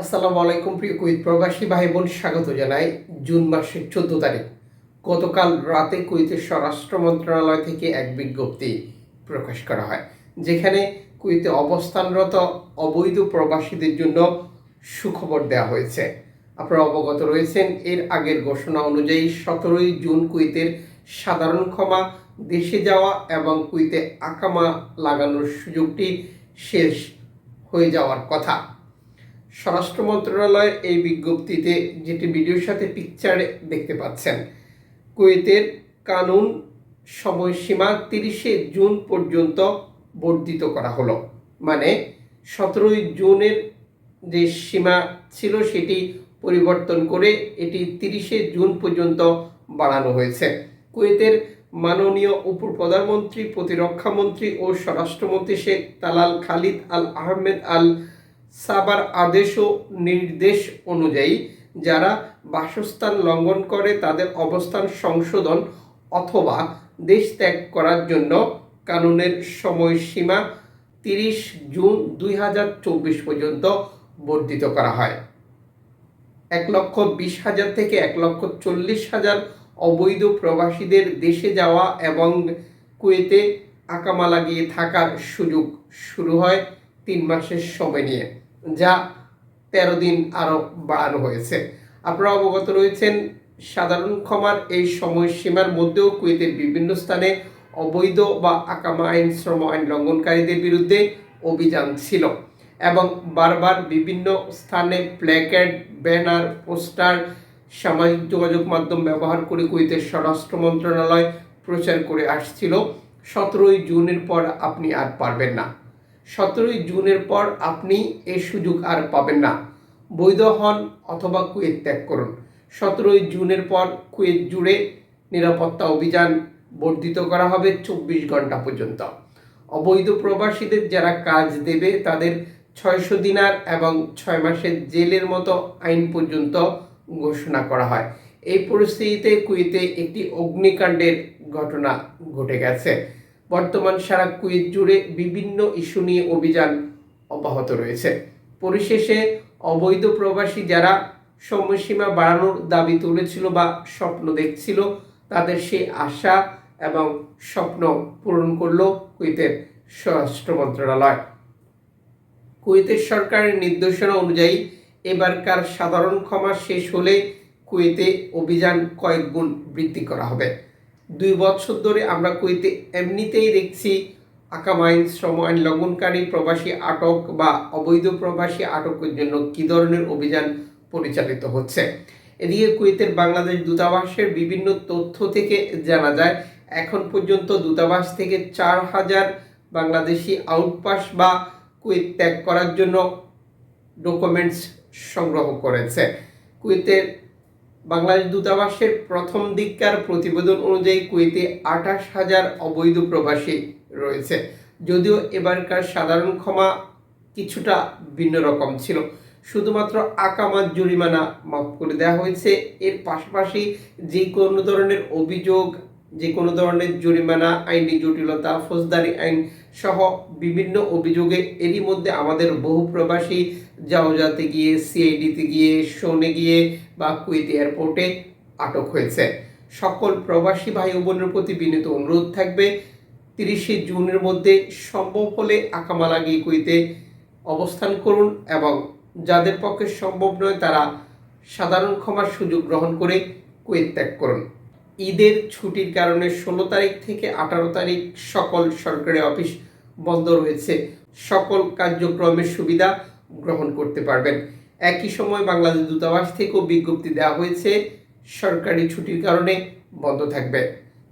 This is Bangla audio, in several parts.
আসসালামু আলাইকুম প্রিয় কুইত প্রবাসী ভাই বোন স্বাগত জানাই জুন মাসের চোদ্দ তারিখ। গতকাল রাতে কুইতের স্বরাষ্ট্র মন্ত্রণালয় থেকে এক বিজ্ঞপ্তি প্রকাশ করা হয়, যেখানে কুইতে অবস্থানরত অবৈধ প্রবাসীদের জন্য সুখবর দেওয়া হয়েছে। আপনারা অবগত রয়েছেন, এর আগের ঘোষণা অনুযায়ী সতেরোই জুন কুইতের সাধারণ ক্ষমা, দেশে যাওয়া এবং কুইতে আকামা লাগানোর সুযোগটি শেষ হয়ে যাওয়ার কথা। স্বরাষ্ট্র মন্ত্রণালয়ের এই বিজ্ঞপ্তিতে যেটি ভিডিওর সাথে পিকচারে দেখতে পাচ্ছেন, কুয়েতের কানুন সময়সীমা তিরিশে জুন পর্যন্ত বর্ধিত করা হলো। মানে সতেরোই জুনের যে সীমা ছিল সেটি পরিবর্তন করে এটি তিরিশে জুন পর্যন্ত বাড়ানো হয়েছে। কুয়েতের মাননীয় উপপ্রধানমন্ত্রী প্রতিরক্ষামন্ত্রী ও স্বরাষ্ট্রমন্ত্রী Sheikh Talal Khalid Al Ahmed Al সাবার আদেশ ও নির্দেশ অনুযায়ী যারা বাসস্থান লঙ্ঘন করে তাদের অবস্থান সংশোধন অথবা দেশ ত্যাগ করার জন্য কানুনের সময়সীমা তিরিশ জুন দুই হাজার চব্বিশ পর্যন্ত বর্ধিত করা হয়। এক লক্ষ বিশ হাজার থেকে এক লক্ষ চল্লিশ হাজার অবৈধ প্রবাসীদের দেশে যাওয়া এবং কুয়েতে আকামা লাগিয়ে থাকার সুযোগ শুরু হয়। তিন মাসের সময় নিয়ে, যা তেরো দিন আরও বাড়ানো হয়েছে। আপনারা অবগত রয়েছেন, সাধারণ ক্ষমার এই সময়সীমার মধ্যেও কুয়েতের বিভিন্ন স্থানে অবৈধ বা আকামা আইন, শ্রম আইন লঙ্ঘনকারীদের বিরুদ্ধে অভিযান ছিল এবং বারবার বিভিন্ন স্থানে প্ল্যাকার্ড, ব্যানার, পোস্টার, সামাজিক যোগাযোগ মাধ্যম ব্যবহার করে কুয়েতের স্বরাষ্ট্র মন্ত্রণালয় প্রচার করে আসছিল। সতেরোই জুনের পর আপনি আর পারবেন না। সতেরোই জুনের পর আপনি এই সুযোগ আর পাবেন না। বৈধ হন অথবা কুয়েত ত্যাগ করুন। সতেরোই জুনের পর কুয়েত জুড়ে নিরাপত্তা অভিযান বর্ধিত করা হবে চব্বিশ ঘণ্টা পর্যন্ত। অবৈধ প্রবাসীদের যারা কাজ দেবে, তাদের ছয়শো দিনার এবং ছয় মাসের জেলের মতো আইন পর্যন্ত ঘোষণা করা হয়। এই পরিস্থিতিতে কুয়েতে একটি অগ্নিকাণ্ডের ঘটনা ঘটে গেছে। বর্তমান সারা কুয়েত জুড়ে বিভিন্ন ইস্যু নিয়ে অভিযান অব্যাহত রয়েছে। পরিশেষে অবৈধ প্রবাসী যারা সময়সীমা বাড়ানোর দাবি তুলেছিল বা স্বপ্ন দেখছিল, তাদের সেই আশা এবং স্বপ্ন পূরণ করল কুয়েতের স্বরাষ্ট্র মন্ত্রণালয়। কুয়েতের সরকারের নির্দেশনা অনুযায়ী এবারকার সাধারণ ক্ষমা শেষ হলে কুয়েতে অভিযান কয়েক গুণ বৃদ্ধি করা হবে। দুই বছর ধরে আমরা কুয়েতে এমনিতেই দেখছি আকাম আইন শ্রম আইন লঙ্ঘনকারী প্রবাসী আটক বা অবৈধ প্রবাসী আটকের জন্য কী ধরনের অভিযান পরিচালিত হচ্ছে? এদিকে কুয়েতের বাংলাদেশ দূতাবাসের বিভিন্ন তথ্য থেকে জানা যায়, এখন পর্যন্ত দূতাবাস থেকে চার হাজার বাংলাদেশি আউটপাস বা কুয়েত ত্যাগ করার জন্য ডকুমেন্টস সংগ্রহ করেছে। কুয়েতের বাংলাদেশ দূতাবাসের প্রথম দিককার প্রতিবেদন অনুযায়ী কুয়েতে আঠাশ হাজার অবৈধ প্রবাসী রয়েছে। যদিও এবারকার সাধারণ ক্ষমা কিছুটা ভিন্ন রকম ছিল। শুধুমাত্র আকামাত জরিমানা মাফ করে দেওয়া হয়েছে। এর পাশাপাশি যে কোনো ধরনের অভিযোগ যে কোনো ধরনের জরিমানা আইনি জটিলতা, ফৌজদারি আইন সহ বিভিন্ন অভিযোগে এরই মধ্যে আমাদের বহু প্রবাসী জাওজাতে গিয়ে, সিআইডিতে গিয়ে সোনে গিয়ে বা কুয়েত এয়ারপোর্টে আটক হয়েছে। সকল প্রবাসী ভাই বোনের প্রতি বিনীত অনুরোধ থাকবে, তিরিশে জুনের মধ্যে সম্ভব হলে আকামা লাগিয়ে কুয়েতে অবস্থান করুন এবং যাদের পক্ষে সম্ভব নয় তারা সাধারণ ক্ষমার সুযোগ গ্রহণ করে কুয়েত ত্যাগ করুন। ঈদের ছুটির কারণে ষোলো তারিখ থেকে আঠারো তারিখ সকল সরকারি অফিস বন্ধ রয়েছে। সকল কার্যক্রমের সুবিধা গ্রহণ করতে পারবেন। একই সময় বাংলাদেশ দূতাবাস থেকেও বিজ্ঞপ্তি দেওয়া হয়েছে, সরকারি ছুটির কারণে বন্ধ থাকবে।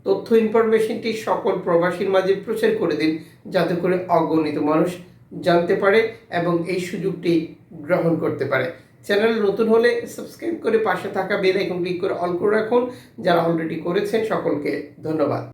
তথ্য ইনফরমেশনটি সকল প্রবাসীর মাঝে প্রচার করে দিন, যাতে করে অগণিত মানুষ জানতে পারে এবং এই সুযোগটি গ্রহণ করতে পারে। চ্যানেল নতুন হলে সাবস্ক্রাইব করে পাশে থাকা বেল আইকন ক্লিক করে অল করে রাখুন। যারা অলরেডি করেছেন, সকলকে ধন্যবাদ।